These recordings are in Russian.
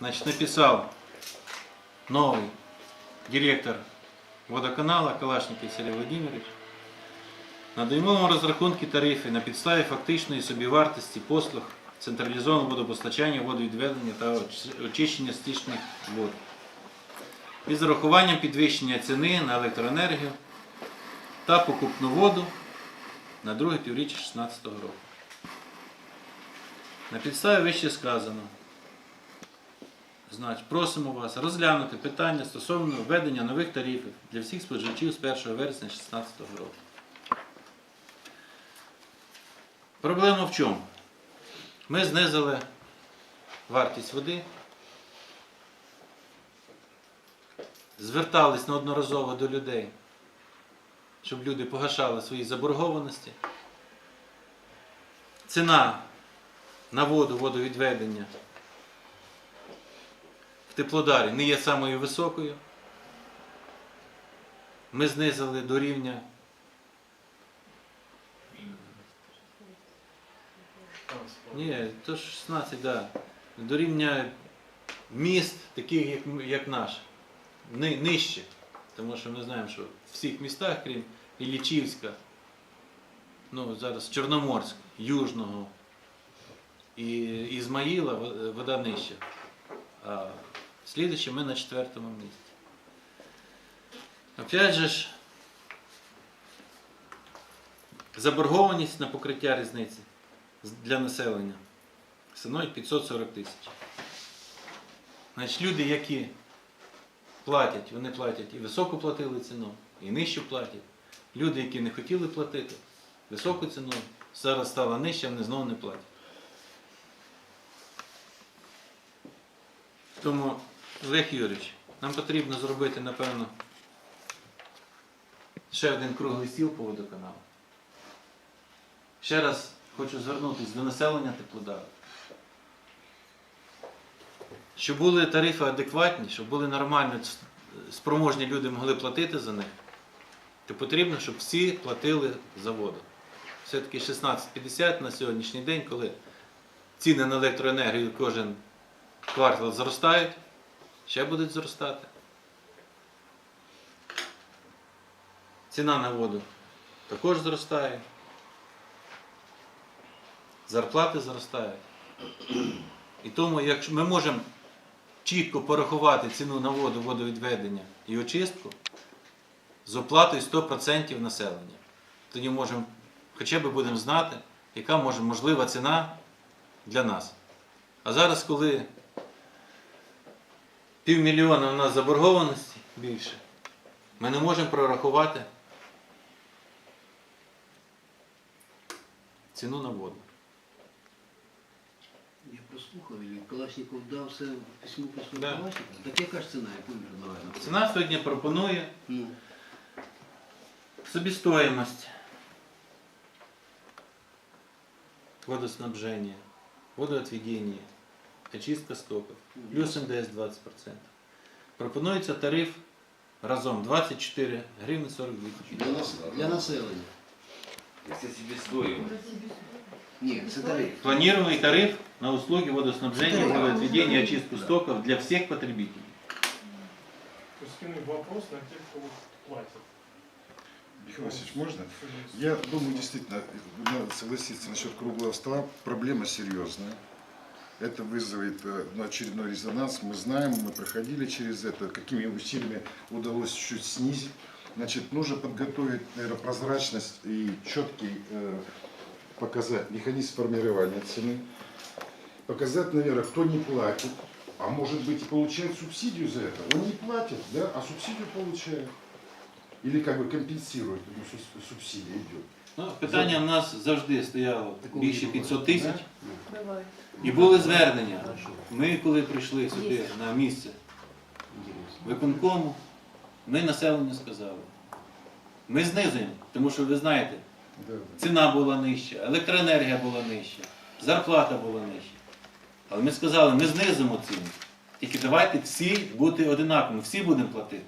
Значит, написал новый директор водоканала Калашников Сергій Володимирович. Надаємо вам розрахунки тарифів на підставі фактичної собівартості послуг централізованого водопостачання, водовідведення та очищення стічних вод. Із зарахуванням підвищення ціни на електроенергію та покупну воду на друге півріччя 2016 року. На підставі вище сказано. Значить, просимо вас розглянути питання стосовно введення нових тарифів для всіх споживачів з 1 вересня 2016 року. Проблема в чому? Ми знизили вартість води, звертались неодноразово до людей, щоб люди погашали свої заборгованості. Ціна на воду, водовідведення в Теплодарі не є самою високою. Ми знизили до рівня Ні, то ж 16, да. До рівня міст, таких як, як наш. Ни, нижче. Тому що ми знаємо, що в всіх містах, крім Іллічівська, ну зараз Чорноморськ, Южного і Ізмаїла во- вода нижча. Слідуючи ми на четвертому місці. Опять же заборгованість на покриття різниці для населення становить 540 тисяч. Значить, люди, які платять, вони платять і високу платили ціну, і нижчу платять. Люди, які не хотіли платити високу ціну, зараз стала нижча, вони знову не платять. Тому, Олег Юрійович, нам потрібно зробити, напевно, ще один круглий стіл по водоканалу. Ще раз хочу звернутися до населення Теплодару. Щоб були тарифи адекватні, щоб були нормально спроможні люди могли платити за них, то потрібно, щоб всі платили за воду. Все-таки 16,50 на сьогоднішній день, коли ціни на електроенергію кожен квартал зростають, ще будуть зростати. Ціна на воду також зростає. Зарплати зростають. І тому, якщо ми можемо чітко порахувати ціну на воду, водовідведення і очистку з оплатою 100% населення, тоді можемо, хоча б будемо знати, яка може можлива ціна для нас. А зараз, коли півмільйона у нас заборгованості більше, ми не можемо прорахувати ціну на воду. Я прослухав, і Калашников дав все письмо письмо Да. Калашникова. Так яка ж ціна, яку він предлагає? Ціна сьогодні пропонує Ну, Собестоимость водоснабжения, водоотведения, очистка стоков, плюс НДС 20%. Пропонується тариф разом 24 гривні 42 для, копійки. нас, для населення. Если себестоимость. Ні, це тариф. Планируемый тариф на услуги водоснабжения, водоотведения, очистку стоков для всех потребителей. То есть скинуть вопрос на тех, кто вот платит. Михаил Васильевич, можно? Я думаю, действительно, надо согласиться насчет круглого стола. Проблема серьезная. Это вызовет э, ну, очередной резонанс. Мы знаем, мы проходили через это, какими усилиями удалось чуть снизить. Значит, нужно подготовить, наверное, прозрачность и четкий э, показать механизм формирования цены. Показать, наверное, кто не платит, а может быть и получает субсидию за это. Он не платит, да, а субсидию получает. Или как бы компенсирует, суб- субсидия идет. Ну, питання в нас завжди стояло більше 500 тисяч. І були звернення. Ми, коли прийшли сюди на місце виконкому, ми населенню сказали. Ми знизуємо, тому що ви знаєте, ціна була нижча, електроенергія була нижча, зарплата була нижча. Але ми сказали, ми знизимо ціну. Тільки давайте всі бути одинаковими, всі будемо платити.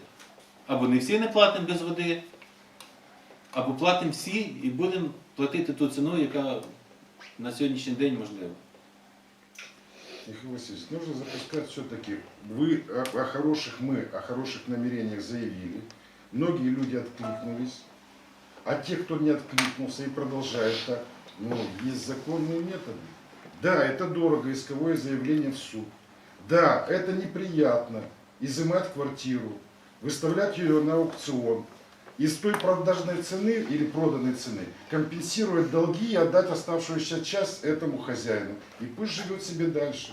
Або не всі не платимо без води, або платимо всі і будемо платити ту ціну, яка на сьогоднішній день можлива. Михаил Васильевич, нужно запускать все-таки. Вы о, о хороших, мы о хороших намерениях заявили. Многие люди откликнулись. А те, кто не откликнулся и продолжает так, ну, есть законные методы. Да, это дорого, исковое заявление в суд. Да, это неприятно, изымать квартиру, выставлять ее на аукцион. из той продажной цены или проданной цены компенсировать долги и отдать оставшуюся часть этому хозяину. И пусть живет себе дальше.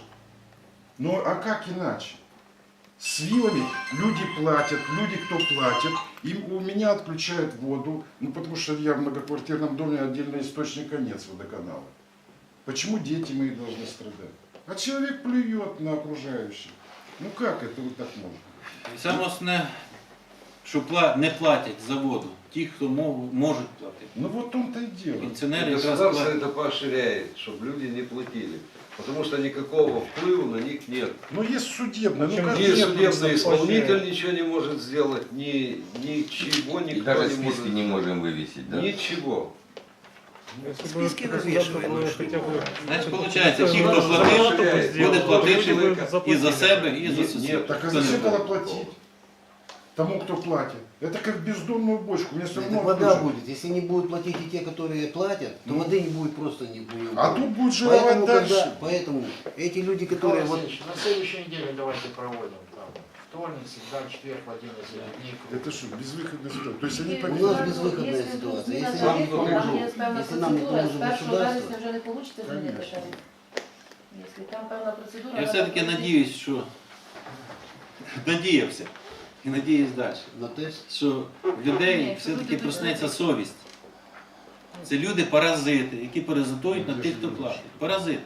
Ну а как иначе? С вилами люди платят, люди кто платят, им у меня отключают воду, ну потому что я в многоквартирном доме отдельно источника нет с водоканала. Почему дети мои должны страдать? А человек плюет на окружающих. Ну как это вот так можно? Основне, що пла- не платять за воду. Ті, хто мов- можуть платити. Ну вот он-то и дело. Пенсіонери якраз Государство платять. это поощряет, чтобы люди не платили. Потому что никакого впливу на них нет. Ну есть судебное, ну Причем как Ни нет, судебный просто исполнитель поощряет. ничего не может сделать, ни, ничего И никто даже не может списки не сделать. можем вывесить, да? Ничего. Если бы Списки государство развешивают, было ну, хотя бы... Значить, виходить, ті, хто Заплатили, платив, буде платити заплатили. і за себе, і за Ні, сусідів. ні, Так а Хто не зачем буде? тогда платить? Тому, кто платит. Это как бездонную бочку. Мне все Это равно вода отключат. будет. Если не будут платить и те, которые платят, то Ну. воды не будет просто не будет. А тут будет жировать Поэтому, дальше. когда, поэтому эти люди, которые вот Васильевич, на следующей неделе давайте проводим там. Вторник, среда, четверг, Владимир дней. Это что, безвыходная ситуация? То есть они У так... нас безвыходная ситуация. Если нам нам не є певна Если нам не процедура, з поможет 1 государство, вересня вже не вийде змінити Конечно. тариф. Якщо там певна процедура... Я все-таки вона надіюсь, що надіявся. І надіюсь далі. на те, що в людей все-таки проснеться совість. Це люди паразити, які паразитують на тих, хто платить. Паразити.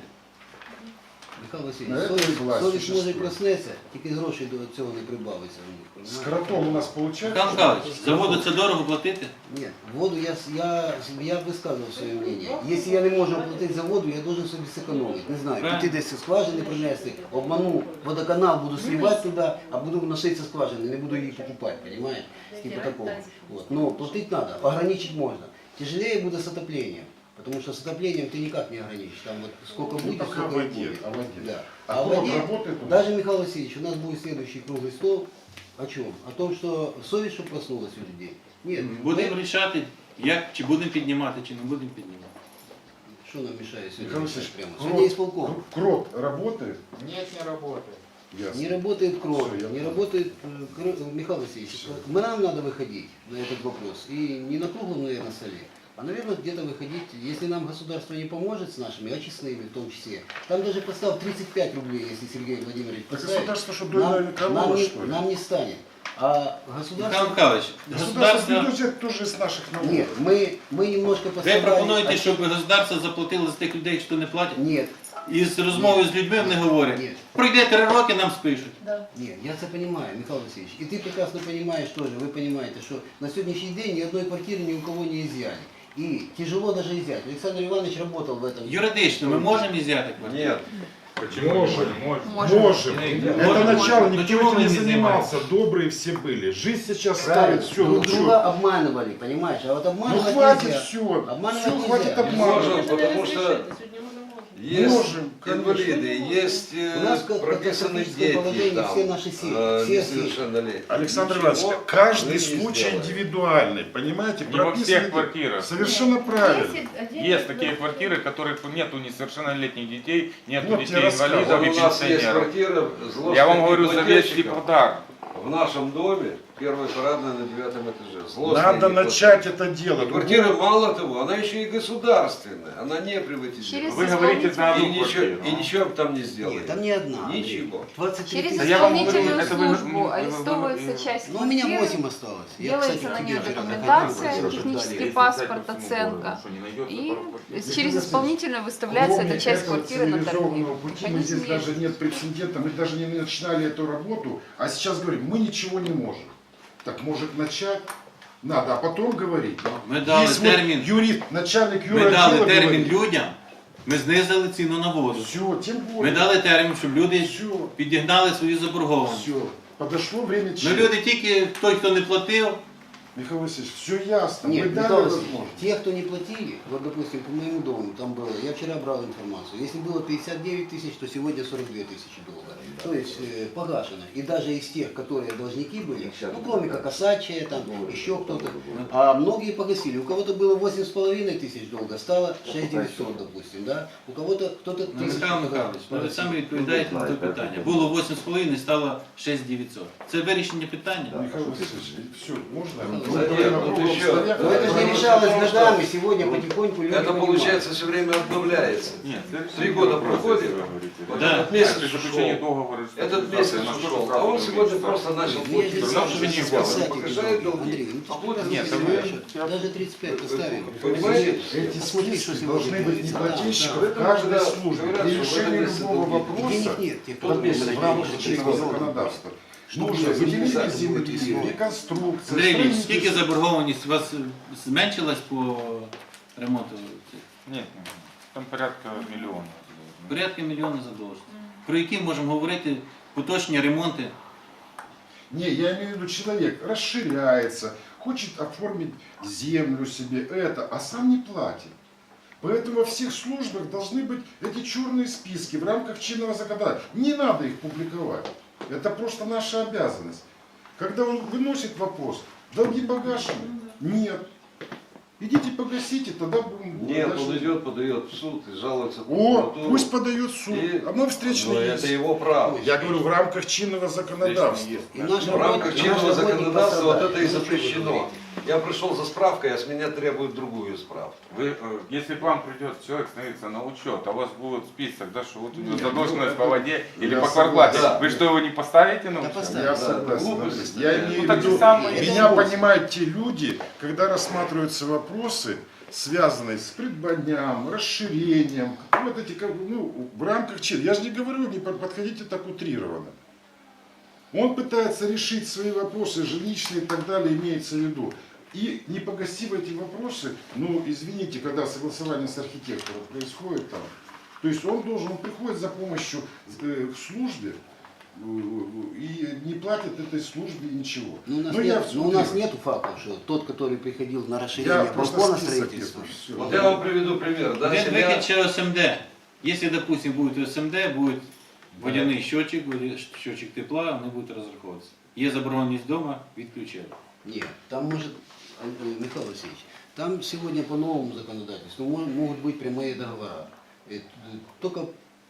Михайло На Васильович, це совість, може проснеться, тільки грошей до цього не прибавиться у них. С кротом у нас получается? Михайло Михайлович, за воду це дорого платити? Нет, воду я, с- я, я высказывал свое мнение. Если я не можу оплатити за воду, я должен собі зекономити. Не знаю, Правильно. піти десь зі скважини принести, обману водоканал, буду сливати туди, а буду носитися скважини, не буду її покупати, понимаете? Типа такого. Вот. Но платить надо, ограничить можно. Тяжелее будет с отоплением. Потому что с отоплением ты никак не ограничишь. Там вот сколько Ну, будет, пока сколько в и воде, будет. о воде. Да. А А в кулак воде, работает у нас? даже, Михаил Васильевич, у нас будет следующий круглый стол. О чем? О том, что совесть, чтобы проснулась у людей. Нет, Будемо мы- рішати, як, чи будемо піднімати, чи не будемо піднімати. Что нам мешает сегодня Михаил решать Васильевич, прямо? крот- Сегодня исполком. кр- Крот работает? Нет, не работает. Ясно. Не работает кровь, Всё, я не понял. работает э, кро- Михаил Васильевич. Мы нам надо выходить на этот вопрос. И не на круглом, наверное, столе, а, наверное, где-то выходить, если нам государство не поможет с нашими очистными в том числе. Там даже постав 35 рублей, если Сергей Владимирович Так поставит, государство что, нам, дойная корова, нам, не, что ли? нам не станет. А Михайло государство... Михайлович, Государство государство, будет взять тоже из наших налогов. Нет, мы, мы немножко ви пострадали. пропонуєте, от- щоб государство заплатило за тих людей, що не платять? Нет, І з розмовою з людьми вони говорять, Ні. пройде три роки, нам спишуть. Да. Нет, я это понимаю, Михаил Васильевич. И ты прекрасно понимаешь тоже, вы понимаете, что на сегодняшний день ни одной квартиры ни у кого не изъяли. И тяжело даже изъять. Александр Иванович работал в этом. Юридично ми можемо взяти квартиру? Нет. Можем. Можем. Можем. Можем. Это начало, Но никто чего этим вы не не занимался. Добрые все были. Жизнь сейчас Правильно, ставит все. друг друга обманывали, понимаешь? А вот Ну обманывать хватит нельзя. все. Обманывать Все, нельзя. хватит обманывать. можем. потому что- Сьогодні ми не можемо. Есть Можем, конечно. инвалиды, есть э, У нас катастрофическое дети, положение, там, все наши семьи, э, все несовершеннолетние. Александр Ничего Иванович, каждый не случай сделаете. индивидуальный, понимаете? Не во Прописаны- всех квартирах. Совершенно правильно. Есть такие квартиры, в которых нету несовершеннолетних детей, нету Вот тебе детей рассказываю. инвалидов Вот и у нас есть пенсионеров. квартира злостных Я вам говорю за ипотечников. подарок. В нашем доме, первой парадной на девятом этаже. Злостные Надо ипотеки. начать это дело. И квартира, мало того, она еще и государственная, она не приватизирована. Вы говорите И одну ничего, квартиру. и ничего там не Нет, сделаете. там не одна. Ничего. 23 Через Да тысячи. я вам говорю, исполнительную это вы- службу вы- вы- арестовывается вы- часть Ну, у меня квартиры, 8 осталось. Я, делается кстати, на к нее вчера документация, заходил, технический паспорт, оценка. И через исполнительную выставляется эта часть квартиры на торги. цивилизованного пути, мы Механизм здесь даже есть. нет прецедента, мы даже не начинали эту работу, а сейчас говорим, мы ничего не можем. Так может начать? Надо, а потом говорить. Ми дали Есть вот термін, юрист, начальник ми юротдела дали термін людям, ми знизили ціну на воду. все, тем Ми более, дали термін, щоб люди все, підігнали свою заборгованість. все, подошло время Ну люди тільки той, хто не платив, Михаил Васильевич, все ясно. Нет, мы дали Михаил Васильевич, возможность. те, кто не платили, вот, допустим, по моему дому, там было, я вчера брал информацию, если было 59 тысяч, то сегодня 42 тысячи долларов. То есть э, погашено. И даже из тех, которые должники были, ну, кроме как Осадчая, там, еще кто-то, а многие погасили. У кого-то было 8,5 тысяч долга, стало 6 900, допустим, да? У кого-то кто-то Ну, тысячу Михайло Михайлович, ну, ви самі відповідаєте на це питання. Було 8,5, стало 6,900. Це вирішення питання? Михаил Васильевич, все, можно? Ну. Но это же решалось годами, сегодня потихоньку люди Это понимают. получается все время обновляется. Нет, Три года проходит, Да. этот месяц заключении ушел, договора этот месяц ушел, а он сегодня просто начал платить. уже не не Погашает долги. ну А нет, даже 35 поставим. Понимаете? Эти списки должны быть творится. неплательщиков Да, в да. каждой когда При решении любого вопроса в рамках деньги чинного законодавства Чтобы нужно выделить выделение будет земли, весной. реконструкция, Андрій Ілліч, строительство. скільки заборгованість у вас зменшилась по ремонту? Нет, нет, там порядка миллиона. Порядка мільйона задовжень. Про які можемо говорити поточні ремонти? Не, я имею в виду, человек расширяется, хочет оформить землю себе, это, а сам не платит. Поэтому во всех службах должны быть эти черные списки в рамках чинного законодательства. Не надо их публиковать. Это просто наша обязанность. Когда он выносит вопрос, долги погашены? Нет. Идите погасите, тогда будем Нет, дальше- он идет, подает в суд и жалуется О, прокуратуру. пусть подает в суд. И- А мы встречные Но есть. это его право. Я говорю, в рамках чинного законодавства. И В рамках чинного законодательства вот это и Ну, запрещено. Я пришел за справкой, а с меня требуют другую справку. Вы, э, если к вам придет человек становится на учет, а у вас будет список, да, что вот у него Нет, задолженность ну, по воде или я по квартплате, согласен. вы что, его не поставите на Да учет? поставим. Я Да, согласен. глупость. Я Ну, имею в так же виду, самое. меня Это понимают те люди, когда рассматриваются вопросы, связанные с придбанием, расширением, вот эти, как бы, ну, в рамках чего. Я же не говорю, не под- подходите так утрированно. Он пытается решить свои вопросы, жилищные и так далее, имеется в виду. И не погасив эти вопросы, ну, извините, когда согласование с архитектором происходит там, то есть он должен, он приходит за помощью э, к службе э, и не платит этой службе ничего. Ну, у нас, Ну, я нет, всё ну, у нас нету фактов, что тот, который приходил на Я расширение просто балкона строительства. Вот я вам приведу пример. Да, семья- СМД. Если, допустим, будет СМД, будет водяний счетчик, буде счетчик тепла, вони будуть розраховуватися. Є забороненість вдома, відключили. Нет, там может, Ан- Михаил Васильевич, там сегодня по новому законодательству мо- могут быть прямые договора. Э, Только,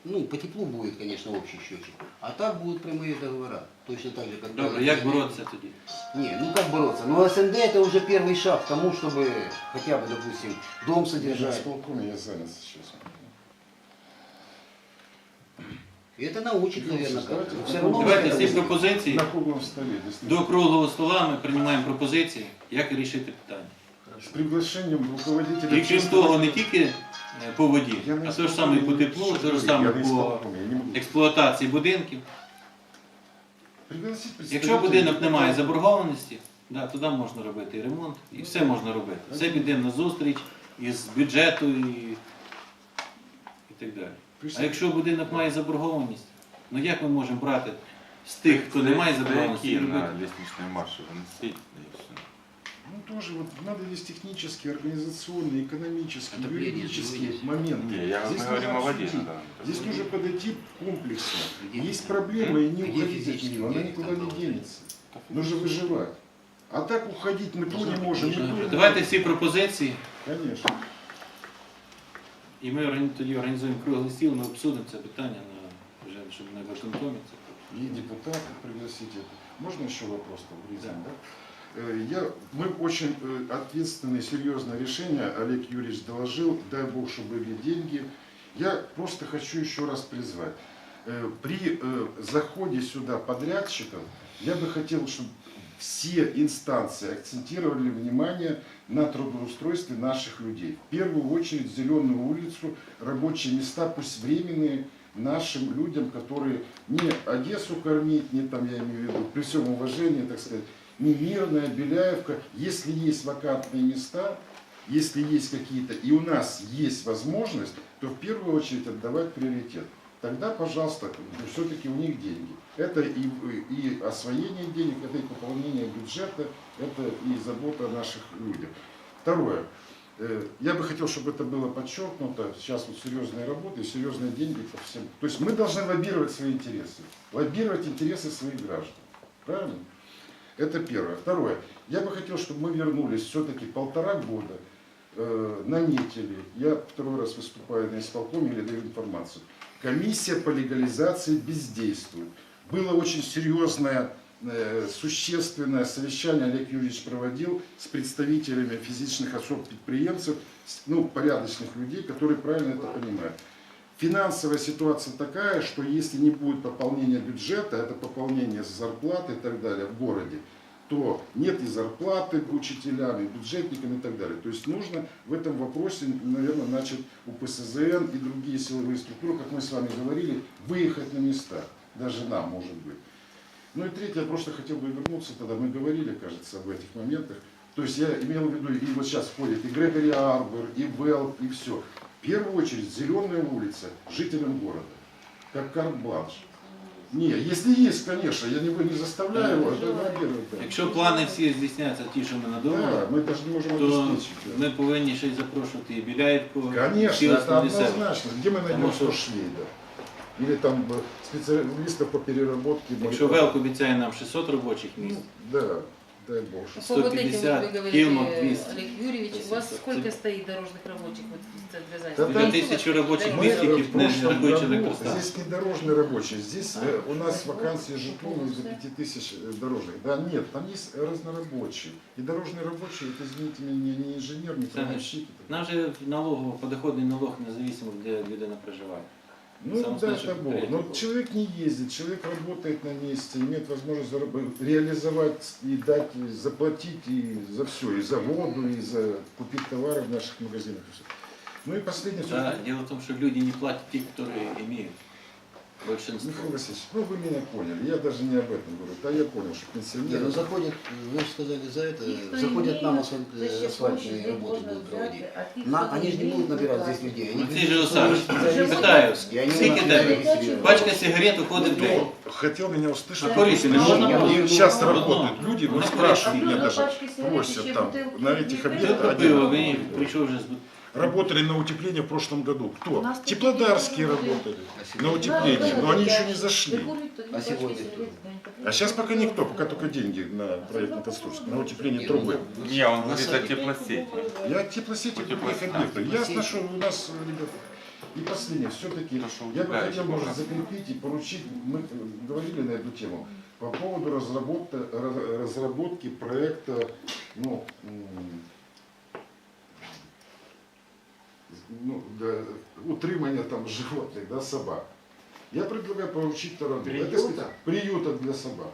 ну, по теплу будет, конечно, общий счетчик, а так будут прямые договора. Точно так же, как... Добре, было як СМД. боротися тоді? Не, ну как бороться? Ну СНД это уже первый шаг к тому, чтобы хотя бы, допустим, дом Я же содержать. исполкоме, я занят сейчас. И это научит, Ну, наверное, как-то. Все равно Давайте это всі будет. пропозиції. На круглом столе. действительно. До круглого стола ми приймаємо пропозиції, як рішити питання. С приглашением руководителя... І крім того, не тільки е, по воді, Я не а те ж саме і по теплу, те ж саме Я не по исполкоме, я не могу. експлуатації будинків. Пригласить Якщо будинок не має заборгованості, да, тоді можна робити і ремонт, і все можна робити. Все піде на зустріч із бюджету і, і так далі. А якщо будинок має заборгованість, ну як ми можемо брати з тих, хто не має заборгованості, і Стояки на робити? лестничной марше выносить, да и всё. Ну тоже вот надо здесь технические, организационные, экономические, Отопление юридические живые. моменты. Не, я Здесь мы говорим нужно о воде. обсудить. да. Здесь нужно подойти комплексно. Где- Есть проблема, и не Где уходить от физически нее, она денег никуда там не было? денется. Нужно выживать. А так уходить мы то не можем, мы то не Давайте можем. всі пропозиції, Конечно. і ми органі- тоді організуємо круглий стіл, ми обсудимо це питання на вже щоб не виконкомі. це. И депутатов пригласите. Можно еще вопрос там влезем, да? Э, Я, мы очень э, ответственное, серьезное решение, Олег Юрьевич доложил, дай Бог, чтобы были деньги. Я просто хочу еще раз призвать. Э, При э, заходе сюда подрядчиков, я бы хотел, чтобы все инстанции акцентировали внимание на трудоустройстве наших людей. В первую очередь Зеленую улицу, рабочие места, пусть временные, нашим людям, которые не Одессу кормить, не там, я имею в виду, при всем уважении, так сказать, не Мирная, Беляевка, если есть вакантные места, если есть какие-то, и у нас есть возможность, то в первую очередь отдавать приоритет. тогда, пожалуйста, все-таки у них деньги. Это и, и освоение денег, это и пополнение бюджета, это и забота о наших людях. Второе. Э, Я бы хотел, чтобы это было подчеркнуто. Сейчас вот серьезные работы серьезные деньги по всем. То есть мы должны лоббировать свои интересы. Лоббировать интересы своих граждан. Правильно? Это первое. Второе. Я бы хотел, чтобы мы вернулись все-таки полтора года, э, наметили. Я второй раз выступаю на исполкоме или даю информацию. Комиссия по легализации бездействует. Было очень серьезное, э, существенное совещание Олег Юрьевич проводил с представителями физических особ-предприемцев, ну, порядочных людей, которые правильно это понимают. Финансовая ситуация такая, что если не будет пополнения бюджета, это пополнение зарплаты и так далее в городе, то нет и зарплаты учителям, и бюджетникам и так далее. То есть нужно в этом вопросе, наверное, начать у ПСЗН и другие силовые структуры, как мы с вами говорили, выехать на места Даже нам, может быть. Ну и третье, я просто хотел бы вернуться тогда, мы говорили, кажется, об этих моментах. То есть я имел в виду, и вот сейчас входит и Грегори Арбор, и Велл, и все. В первую очередь, зеленая улица жителям города, как карт-бланш. Не, если есть, конечно, я не, не заставляю его, это лоббировать, да. Якщо плани всі здійсняться ті, що ми Да, надумали, мы даже не можем то обеспечить. да. ми повинні ще й запрошувати і Біляєвку, і всі Конечно, это основні села. однозначно. Где мы найдем Потому что- 100 швейдов? Или там э, специалистов по переработке. Якщо Велк обіцяє нам 600 робочих місць, Да, дай бог. По вот этим, вот 150, вы Килмов говорите, 200. Олег Юрьевич, у вас Спасибо. сколько стоит дорожных рабочих вот для Да занятия? там- Дві тисячі робочих Да, місць, Мы які в не прошлом рахуючи году, електростанції. здесь не дорожный рабочий, здесь э, у нас вакансии житлом из-за 5 тысяч э, дорожных. Да нет, там есть разнорабочие. И дорожный рабочий, это, извините меня, не инженер, не Це плановщик. Нам же налогово, подоходний налог независимо, де людина проживає. Ну Сам да, знаешь, это Бог. Но год. человек не ездит, человек работает на месте, имеет возможность реализовать и дать, и заплатить и за все, и за воду, и за купить товары в наших магазинах. Ну и последнее, Да, дело в том, что люди не платят те, которые имеют. Большинство. Михаил Васильевич, ну вы меня поняли, я даже не об этом говорю, да я понял, что Не, пенсионеры... ну заходят, вы же сказали за это, Никто заходят не нам асфальт- асфальтные работы будут проводить. На, они же не будут набирать здесь людей. Они Ну, Питаю, и они скільки. Пачка сигарет уходит в день. Ну, хотел меня услышать. А курить не можно? они Сейчас работают люди, ну Ну, спрашивают меня не даже, просят там, на этих объектах. Один пиво, вопрос. Работали на утепление в прошлом году. Кто? Теплодарские работали А на утепление, но они еще не зашли. А сегодня кто? А сейчас пока никто, пока только деньги на проектную конструкцию, на утепление трубы. Не, он говорит о теплосети. Я теплосети других объектов. Ясно, что у нас, ребята. И последнее, все-таки я бы хотел, может, закрепить и поручить, мы говорили на эту тему, по поводу разработки, раз- разработки проекта, ну, ну, для утримання там животных, да, собак. Я предлагаю поручить Тарану. Это Приюта? сказать, приюта для собак.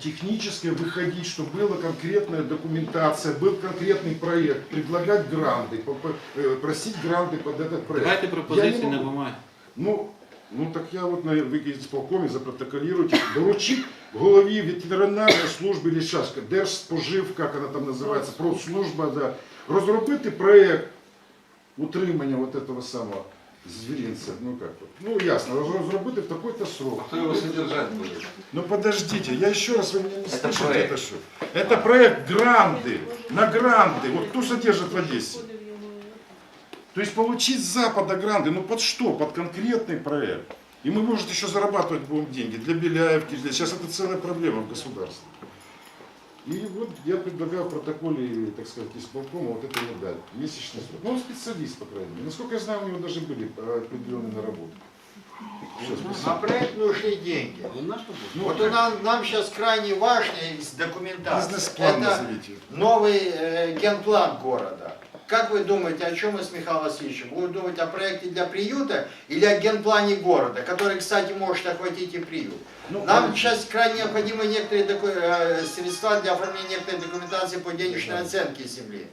Технически выходить, чтобы была конкретная документация, был конкретный проект, предлагать гранты, по- по- э, просить гранты под этот проект. Давайте Я пропозиції не на могу. бумагі. Ну, ну так я вот на виконкомі запротоколируйте, доручить голові ветеринарної служби или сейчас, Держспожив, як вона там називається, продслужба, да, розробити проект утримання вот этого самого звіринця, ну как вот, ну ясно, розробити в такой-то срок. Кто его содержать будет? Ну подождите, я еще раз, вы меня не Это слышите, проект. это что? Это проект гранды, на гранды, вот кто содержит в Одессе? То есть получить с Запада гранды, ну под что? Под конкретный проект. И мы, может, еще зарабатывать будем деньги для Беляевки, для... сейчас это целая проблема в государстве. И вот я предлагаю в протоколе, так сказать, исполкома вот это не дать. Месячный срок. Ну, он специалист, по крайней мере. Насколько я знаю, у него даже были э, определенные наработки. На проект нужны деньги. Ну, вопрос. Ну, Вот у нам, нам сейчас крайне важно из документации. Бизнес-план Это назовите. новый э, генплан города. Как вы думаете, о чем мы с Михаилом Васильевичем? Будем думать о проекте для приюта или о генплане города, который, кстати, может охватить и приют? Ну, Нам сейчас крайне необходимы некоторые доку- э, средства для оформления некоторой документации по денежной оценке земли.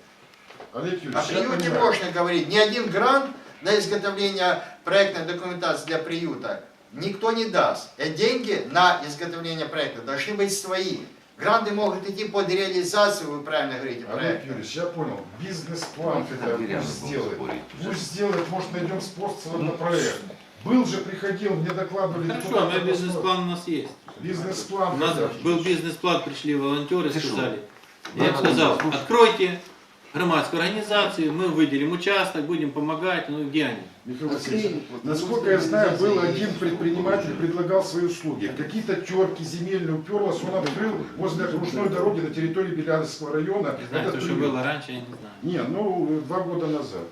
Олег О Юрьевич, я приюте можно говорить. Ни один грант на изготовление проектной документации для приюта никто не даст. Деньги на изготовление проекта должны быть свои. Гранты могут идти под реализацию, вы правильно говорите, Олег проекта. Юрьевич, я понял. Бизнес-план бы пусть сделает. Пусть сделает, может найдем способ на проект. Был же, приходил, мне докладывали. Хорошо, областного- бизнес-план у нас есть. Бизнес-план. У нас был бизнес-план, пришли волонтеры, Ты шо? сказали. Я им сказал, откройте громадскую организацию, мы выделим участок, будем помогать. Ну где они? Михаил Васильевич, насколько я знаю, был один предприниматель, предлагал свои услуги. Какие-то терки земельные уперлась, он открыл возле окружной дороги на территории Белянского района. Не знаю, этот то, что было раньше, я не знаю. Не, ну, два года назад.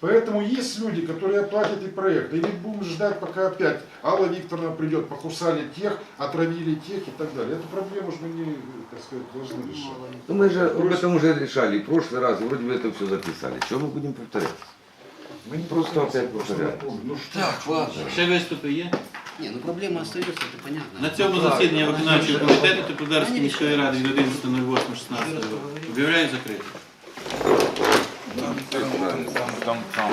Поэтому есть люди, которые оплатят и проект. И ведь будем ждать, пока опять Алла Викторовна придет, покусали тех, отравили тех и так далее. Эту проблему же мы не, так сказать, должны решать. Ну, мы же об этом уже решали. И в прошлый раз вроде бы это все записали. Чего мы будем повторяться? Мы не Просто повторяемся, опять просто повторяем. напомним. Ну что? Так, ладно. Ще виступи є? Не, ну проблема остается, это понятно. На цьому засіданні виконавчого комітету Теплодарської міської ради від 11.08.16 об'являю закритим. Там, там.